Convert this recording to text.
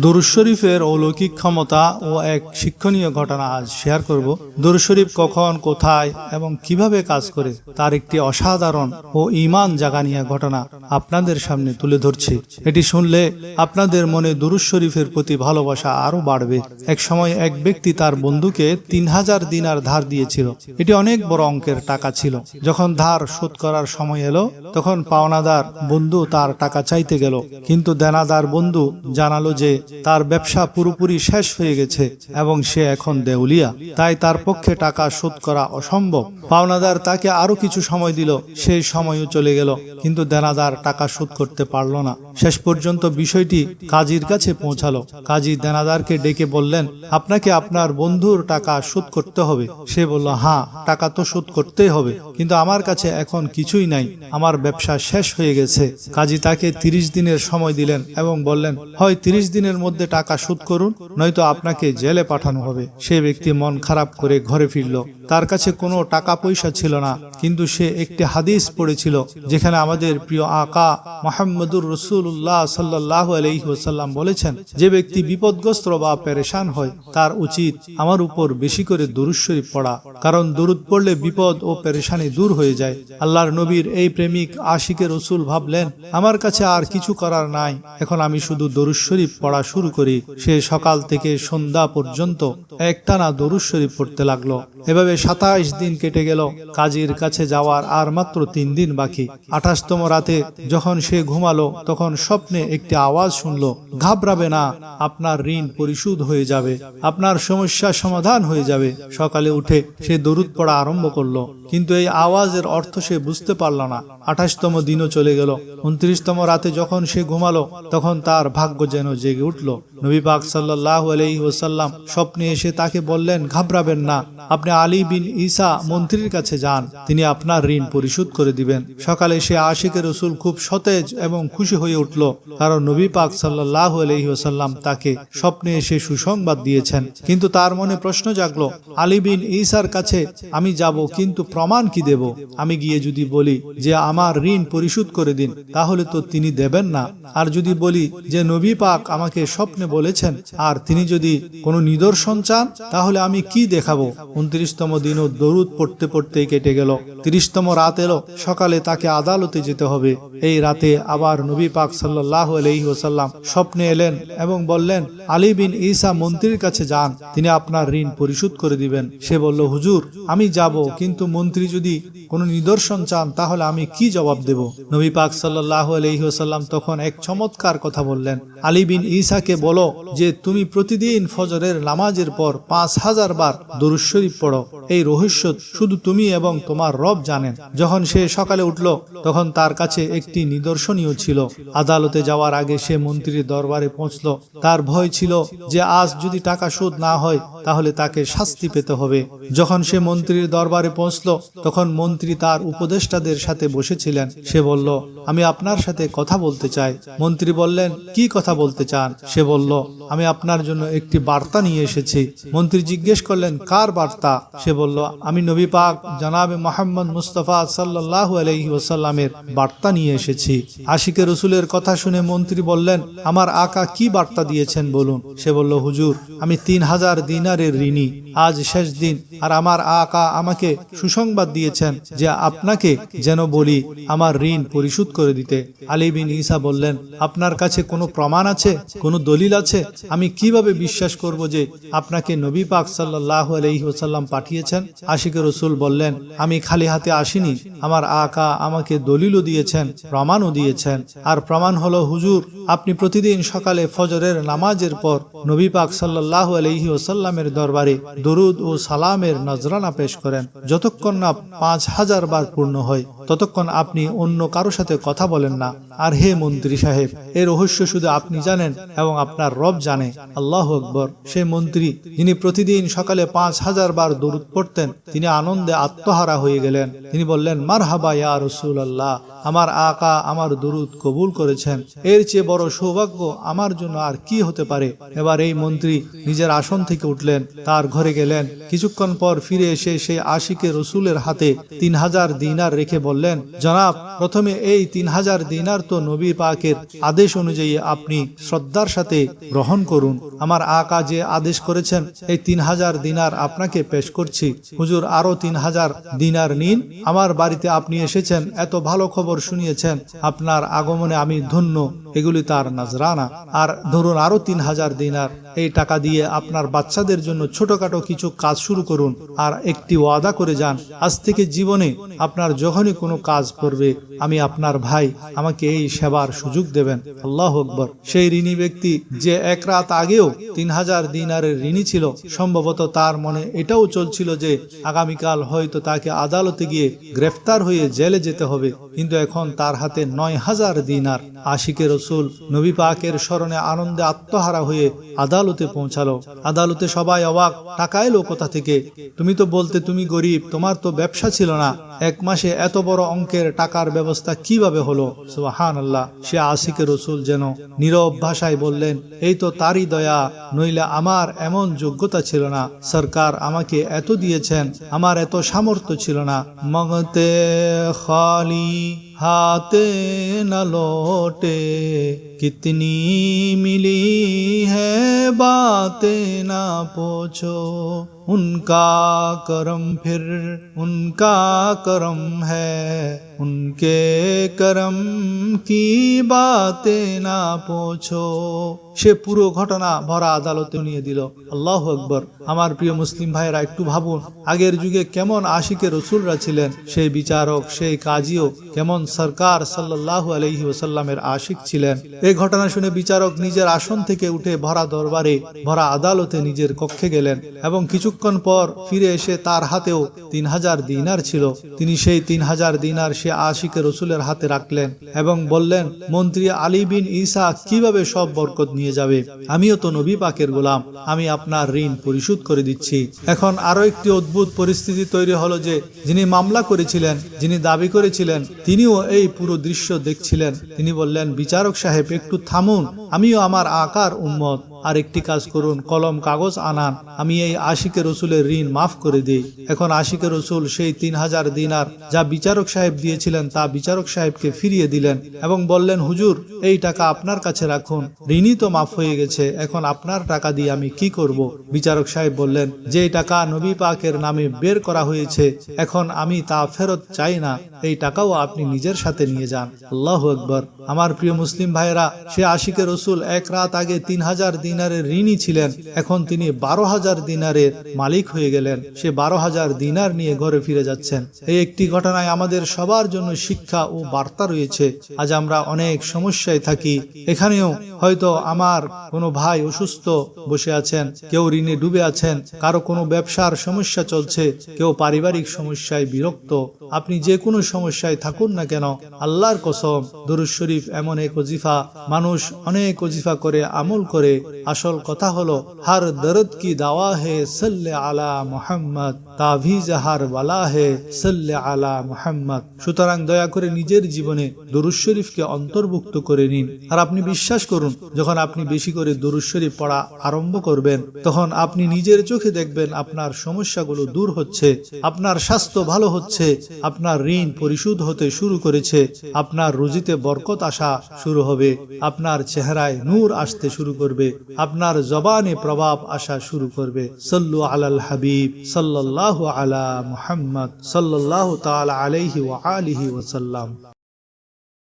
দুরুজ শরীফের অলৌকিক ক্ষমতা ও এক শিক্ষণীয় ঘটনা আজ শেয়ার করব। দুরুজ শরীফ কখন, কোথায় এবং কীভাবে কাজ করে তার একটি অসাধারণ ও ইমান জাগানিয়া ঘটনা আপনাদের সামনে তুলে ধরছি। এটি শুনলে আপনাদের মনে দুরুজ শরীফের প্রতি ভালোবাসা আরও বাড়বে। এক সময় এক ব্যক্তি তার বন্ধুকে তিন হাজার দিনার ধার দিয়েছিল। এটি অনেক বড় অঙ্কের টাকা ছিল। যখন ধার শোধ করার সময় এলো, তখন পাওনাদার বন্ধু তার টাকা চাইতে গেল। কিন্তু দেনাদার বন্ধু জানালো যে তার ব্যবসা পুরোপুরি শেষ হয়ে গেছে এবং সে এখন দেউলিয়া। তাই তার পক্ষে টাকা শোধ করা অসম্ভব। পাওনাদার তাকে আরও কিছু সময় দিল, সেই সময়ও চলে গেল। কিন্তু দেনাদার টাকা শোধ করতে পারল না। শেষ পর্যন্ত বিষয়টি কাজীর কাছে পৌঁছালো। কাজী দেনাদারকে ডেকে বললেন, আপনাকে আপনার বন্ধুর টাকা শোধ করতে হবে। সে বলল হ্যাঁ টাকা তো শোধ করতেই হবে, কিন্তু আমার কাছে এখন কিছুই নাই, আমার ব্যবসা শেষ হয়ে গেছে। কাজী তাকে তিরিশ দিনের সময় দিলেন এবং বললেন, হয়, তিরিশ দিনের মধ্যে টাকা শোধ করুন, নয়তো আপনাকে জেলে পাঠানো হবে। সে ব্যক্তি মন খারাপ করে ঘরে ফিরল। তার কাছে কোনো টাকা পয়সা ছিল না, কিন্তু সে একটি হাদিস পড়েছিল, যেখানে আমাদের প্রিয় আকা মোহাম্মদুর রসুল্লাহ সাল্লাহ আলহিহাসাল্লাম বলেছেন, যে ব্যক্তি বিপদগ্রস্ত বা পেরেশান হয়, তার উচিত আমার উপর বেশি করে দুরুদ শরীফ পড়া, কারণ দুরুদ পড়লে বিপদ ও পেরেশানি দূর হয়ে যায়। আল্লাহর নবীর এই প্রেমিক আশিকে রসুল ভাবলেন, আমার কাছে আর কিছু করার নাই, এখন আমি শুধু দরুদ শরীফ পড়া শুরু করি। সে সকাল থেকে সন্ধ্যা পর্যন্ত একটানা দরুদ শরীফ পড়তে লাগল। এভাবে সাতাইশ দিন কেটে গেল, কাজীর কাছে যাওয়ার আর মাত্র তিন দিন বাকি। আঠাশতম রাতে যখন সে ঘুমালো, তখন স্বপ্নে একটি আওয়াজ শুনলো, ঘাবড়াবে না, আপনার ঋণ পরিশোধ হয়ে যাবে, আপনার সমস্যার সমাধান হয়ে যাবে। সকালে উঠে সে দরুদ পড়া আরম্ভ করল, কিন্তু এই আওয়াজের অর্থ সে বুঝতে পারল না। আঠাশতম দিনও চলে গেল, উনত্রিশতম রাতে যখন সে ঘুমালো, তখন তার ভাগ্য যেন জেগে উঠল। নবী পাক সাল্লাহ আলহি ওসাল্লাম স্বপ্নে এসে তাকে বললেন, ঘাবড়াবেন না, আপনি আলী বিন ঈসা মন্ত্রীর কাছে যান, তিনি আপনার ঋণ পরিশোধ করে দিবেন। সকালে সে আশিকে রসুল খুব সতেজ এবং খুশি হয়ে উঠল। কারণ নবী পাক সাল্লাহ আলহি ওসাল্লাম তাকে স্বপ্নে এসে সুসংবাদ দিয়েছেন। কিন্তু তার মনে প্রশ্ন জাগলো, আলী বিন ঈসার কাছে আমি যাব, কিন্তু প্রমাণ কি দেব? আমি গিয়ে যদি বলি যে আমার ঋণ পরিশোধ করে দিন, তাহলে তো তিনি দেবেন না। আর যদি বলি যে নবী পাক আমাকে স্বপ্নে বলেছেন, আর তিনি যদি কোনো নিদর্শন চান, তাহলে আমি কি দেখাবো? উনত্রিশতম দিনও দরুদ পড়তে পড়তে কেটে গেল। তিরিশতম রাত এলো, সকালে তাকে আদালতে যেতে হবে। এই রাতে আবার নবী পাক সাল্লাহ আলহি ওসাল্লাম স্বপ্নে এলেন এবং বললেন, আলী বিন ঈসা মন্ত্রীর কাছে যান, তিনি আপনার ঋণ পরিশোধ করে দিবেন। সে বলল, হুজুর, আমি যাব, কিন্তু মন্ত্রী যদি কোনো নিদর্শন চান, তাহলে আমি কি জবাব দেব? নবী পাক সাল্লাহ আলহিহাল্লাম তখন এক চমৎকার কথা বললেন, আলী বিন ঈসাকে বলো যে, তুমি প্রতিদিন ফজরের নামাজের পর পাঁচ হাজার বার দরুদ পড়ো। এই রহস্য শুধু তুমি এবং তোমার রব জানেন। যখন সে সকালে উঠল, তখন তার কাছে একটি নিদর্শনীয় ছিল আদালতে যাওয়ার আগে সে মন্ত্রীর দরবারে পৌঁছল। তার ভয় ছিল যে আজ যদি টাকা শোধ না হয়, তাহলে তাকে শাস্তি পেতে হবে। যখন সে মন্ত্রীর দরবারে পৌঁছল, তখন মন্ত্রী তার উপদেষ্টাদের সাথে বসেছিলেন। সে বলল, আমি আপনার সাথে কথা বলতে চাই। মন্ত্রী বললেন, কি কথা বলতে চান? সে বলল, আমি আপনার জন্য একটি বার্তা নিয়ে এসেছি। মন্ত্রী জিজ্ঞেস করলেন, কার বার্তা? সে বলল, আমি নবী পাক জানাবে মোহাম্মদ মুস্তফা সাল্লাহ আলহি ওসাল্লামের বার্তা নিয়ে এসেছি। আশিকে রসুলের কথা শুনে মন্ত্রী বললেন, আমার আকা কি বার্তা দিয়েছেন বলুন? সে বলল, হুজুর, আমি তিন হাজার দিনারের ঋণী। আজ শেষ দিন, আর আমার আকা আমাকে সুসংবাদ দিয়েছেন যে আপনাকে যেন বলি আমার ঋণ পরিশোধ করে দিতে। আলী বিন ঈসা বললেন, আপনার কাছে কোনো প্রমাণ আছে? কোনো দলিল আছে? আমি কীভাবে বিশ্বাস করব যে আপনাকে নবী পাক সাল্লাহ আলহিহাসাল্লাম পাঠিয়েছেন? আশিকে রসুল বললেন, আমি খালি হাতে আসিনি। আমার আকা আমাকে দলিলও দিয়েছেন, প্রমাণও দিয়েছেন, আর প্রমাণ হলো, হুজুর, আপনি প্রতিদিন সকালে ফজরের নামাজের পর নবী পাক সাল্লাহ আলহি ওসাল্লামের দরবারে দরুদ ও সালামের নজরানা পেশ করেন। যতক্ষণ না পাঁচ হাজার বার পূর্ণ হয়, ততক্ষণ আপনি অন্য কারও সাথে কথা বলেন না। আর হে মন্ত্রী সাহেব, এর রহস্য শুধু আপনি জানেন এবং আপনার রব জানে। আল্লাহ আকবর। সে মন্ত্রী, যিনি প্রতিদিন সকালে পাঁচ হাজার বার দরুদ পড়তেন, তিনি আনন্দে আত্মহারা হয়ে গেলেন। তিনি বললেন মার হাবা ইয়া রসুল আল্লাহ আমার আকা, আমার দুরুদ কবুল করেছেন। এর চেয়ে বড় সৌভাগ্য আমার জন্য আর কি হতে পারে? এবার এই মন্ত্রী নিজের আসন থেকে উঠলেন, তার ঘরে গেলেন। কিছুক্ষণ পর ফিরে এসে সেই আশিকে রসুলের হাতে তিন হাজার দিনার রেখে বললেন, জনাব, প্রথমে এই তিন হাজার দিনার তো নবী পাকের আদেশ অনুযায়ী আপনি শ্রদ্ধার সাথে গ্রহণ করুন। আমার আকা যে আদেশ করেছেন, এই তিন হাজার দিনার আপনাকে পেশ করছি। হুজুর, আরও তিন হাজার দিনার নিন। আমার বাড়িতে আপনি এসেছেন, এত ভালো খবর শুনিয়েছেন। আপনার আগমনে আমি ধন্য, এগুলি তার নাজরানা। আর ধরুন আরও তিন হাজার দিনার, এই টাকা দিয়ে আপনার বাচ্চাদের জন্য ছোটখাটো কিছু কাজ শুরু করুন, আর একটি ওয়াদা করে যান, আজ থেকে জীবনে আপনার যখনই কোনো কাজ করবে, আমি আপনার ভাই, আমাকে এই সেবার সুযোগ দেবেন। আল্লাহ আকবর। সেই ঋণী ব্যক্তি যে এক রাত আগেও তিন হাজার দিনারের ঋণী ছিল, সম্ভবত তার মনে এটাও চলছিল যে আগামীকাল হয়তো তাকে আদালতে গিয়ে গ্রেফতার হয়ে জেলে যেতে হবে, কিন্তু এখন তার হাতে নয় হাজার দিনার। আশিকে রসুল নবী পাকের স্মরণে আনন্দে আত্মহারা হয়ে আদালতে পৌঁছালো। আদালতে সবাই অবাক টাকা এলো কোথা থেকে? তুমি তো বলতে তুমি গরিব, তোমার তো ব্যবসা ছিল না। এক মাসে এত বড় অঙ্কের টাকার ব্যবস্থা কীভাবে হলো? সুবাহান আল্লাহ সে আসিকে রসুল যেন নীরব ভাষায় বললেন, এই তো তারই দয়া, নইলে আমার এমন যোগ্যতা ছিল না। সরকার আমাকে এত দিয়েছেন, আমার এত সামর্থ্য ছিল না। মগতে খালি হাতে না লোটে कितनी मिली है बातें ना पूछो उनका करम फिर उनका करम है उनके करम की बातें ना पूछो সে পুরো ঘটনা ভরা আদালতে নিয়ে দিল আল্লাহ আকবর আমার প্রিয় মুসলিম ভাইয়েরা একটু ভাবুন আগের যুগে কেমন আশিকে রসুলরা ছিলেন সেই বিচারক সেই কাজীও কেমন সরকার সাল্লাহ আলহি ওসাল্লামের আশিক ছিলেন ঘটনা শুনে বিচারক নিজের আসন থেকে উঠে ভরা দরবারে ভরা আদালতে নিজের কক্ষে গেলেন এবং কিছুক্ষণ পর ফিরে এসে তার হাতেও তিন হাজার দিনার ছিল। তিনি সেই তিন হাজার দিনার সে আশিকে রসুলের হাতে রাখলেন এবং বললেন, মন্ত্রী আলী বিন ঈসা কীভাবে সব বরকত নিয়ে যাবে? আমিও তো নবী পাকের গোলাম। আমি আপনার ঋণ পরিশোধ করে দিচ্ছি। এখন আরও একটি অদ্ভুত পরিস্থিতি তৈরি হলো যে, যিনি মামলা করেছিলেন, যিনি দাবি করেছিলেন, তিনিও এই পুরো দৃশ্য দেখছিলেন। তিনি বললেন, বিচারক সাহেব একটু থামুন আমিও আমার আকার উম্মত। আর একটি কাজ করুন, কলম, কাগজ আনান। আমি এই আশিকে রসুলের ঋণ মাফ করে দিই। এখন আশিকে রসুল সেই তিন হাজার দিনার যা বিচারক সাহেব দিয়েছিলেন তা বিচারক সাহেবকে ফিরিয়ে দিলেন এবং বললেন, হুজুর, এই টাকা আপনার কাছে রাখুন। ঋণই তো মাফ হয়ে গেছে। এখন আপনার টাকা দিয়ে আমি কি করব? বিচারক সাহেব বললেন, যে টাকা নবী পাকের নামে বের করা হয়েছে, এখন আমি তা ফেরত চাই না। এই টাকাও আপনি নিজের সাথে নিয়ে যান। আল্লাহ আকবর। আমার প্রিয় মুসলিম ভাইরা সে আশিকে রসুল এক রাত আগে তিন হাজার দিনারের ঋণী ছিলেন। এখন তিনি বারো হাজার দিনারের মালিক হয়ে গেলেন। সে বারো হাজার দিনার নিয়ে ঘরে ফিরে যাচ্ছেন। এই একটি ঘটনায় আমাদের সবার জন্য শিক্ষা ও বার্তা রয়েছে। আজ আমরা অনেক সমস্যায় থাকি। এখানেও হয়তো আমার কোনো ভাই অসুস্থ বসে আছেন, কেউ ঋণে ডুবে আছেন, কারও কোনো ব্যবসার সমস্যা চলছে, কেউ পারিবারিক সমস্যায় বিরক্ত। আপনি যে কোনো সমস্যায় থাকুন না কেন, আল্লাহর কসম দরুদ শরীফ এমন এক অজিফা মানুষ অনেক অজিফা করে, আমল করে আসল কথা হলো হার দরদ কি দাওয়া হে সল্লে আলা মোহাম্মদ। চোখে দেখবেন আপনার সমস্যাগুলো দূর হচ্ছে, আপনার স্বাস্থ্য ভালো হচ্ছে, আপনার ঋণ পরিশোধ হতে শুরু করেছে, আপনার রুজিতে বরকত আসা শুরু হবে, আপনার চেহারায় নূর আসতে শুরু করবে, আপনার জবানে প্রভাব আসা শুরু করবে। সল্লু আলাল হাবিব الله على محمد صلى الله تعالى عليه وآله وسلم.